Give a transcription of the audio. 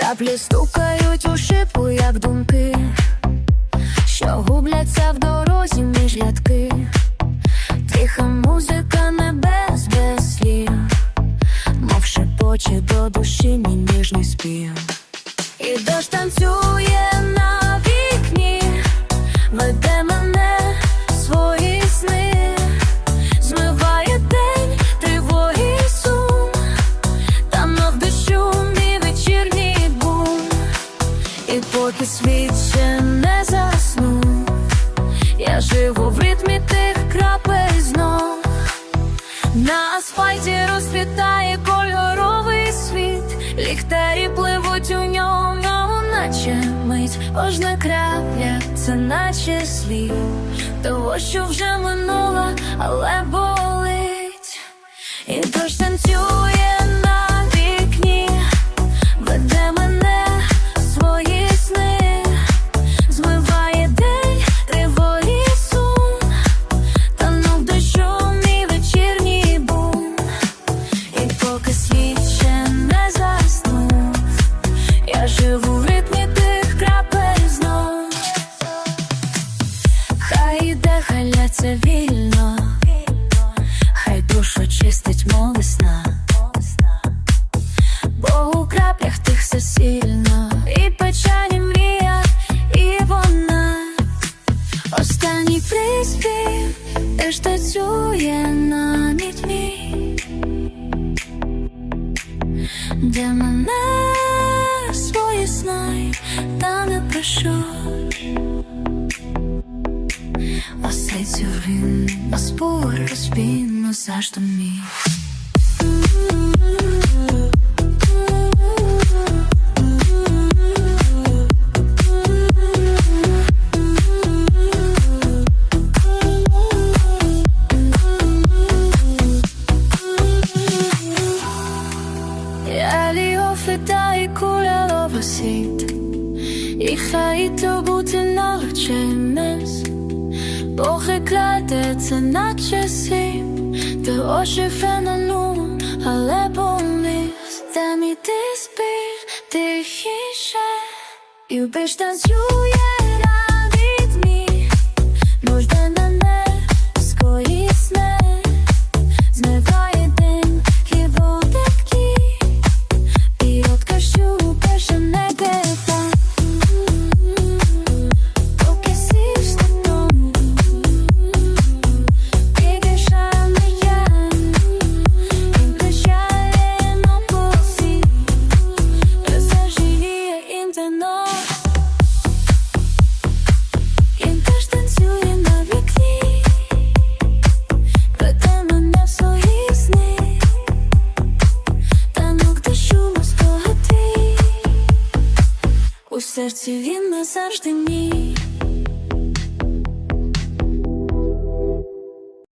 Краплі стукають у шипу, як думки, що губляться в дорозі між рядки, тиха музика небес без слів, мов шепоче до душі мій ніжний спів. І дощ танцює поки світ ще не заснув, я живу в ритмі тих крапель знов. На асфальті розквітає кольоровий світ, ліхтарі пливуть у ньому, наче мить, кожна крапля, це наче слід того, що вже минуло, але болить. Поки світ ще не заснув, я живу в ритмі тих крапель знов. Хай іде, хай ляться вільно, хай душу чистить мов весна. Бо у краплях тих все сильно, і печалі мрія, і вона. Останній приспів теж танцює на мій де мене свої знай, та не прошу. Осицю він, а спор розпінно завжди мій. І куля світ, і хай то бути навчимось, Бог і кладеться наче сім, ти очі фенону, але помис, там і ти спиш тихіше, і вбиш танцює серці він назавжди мій.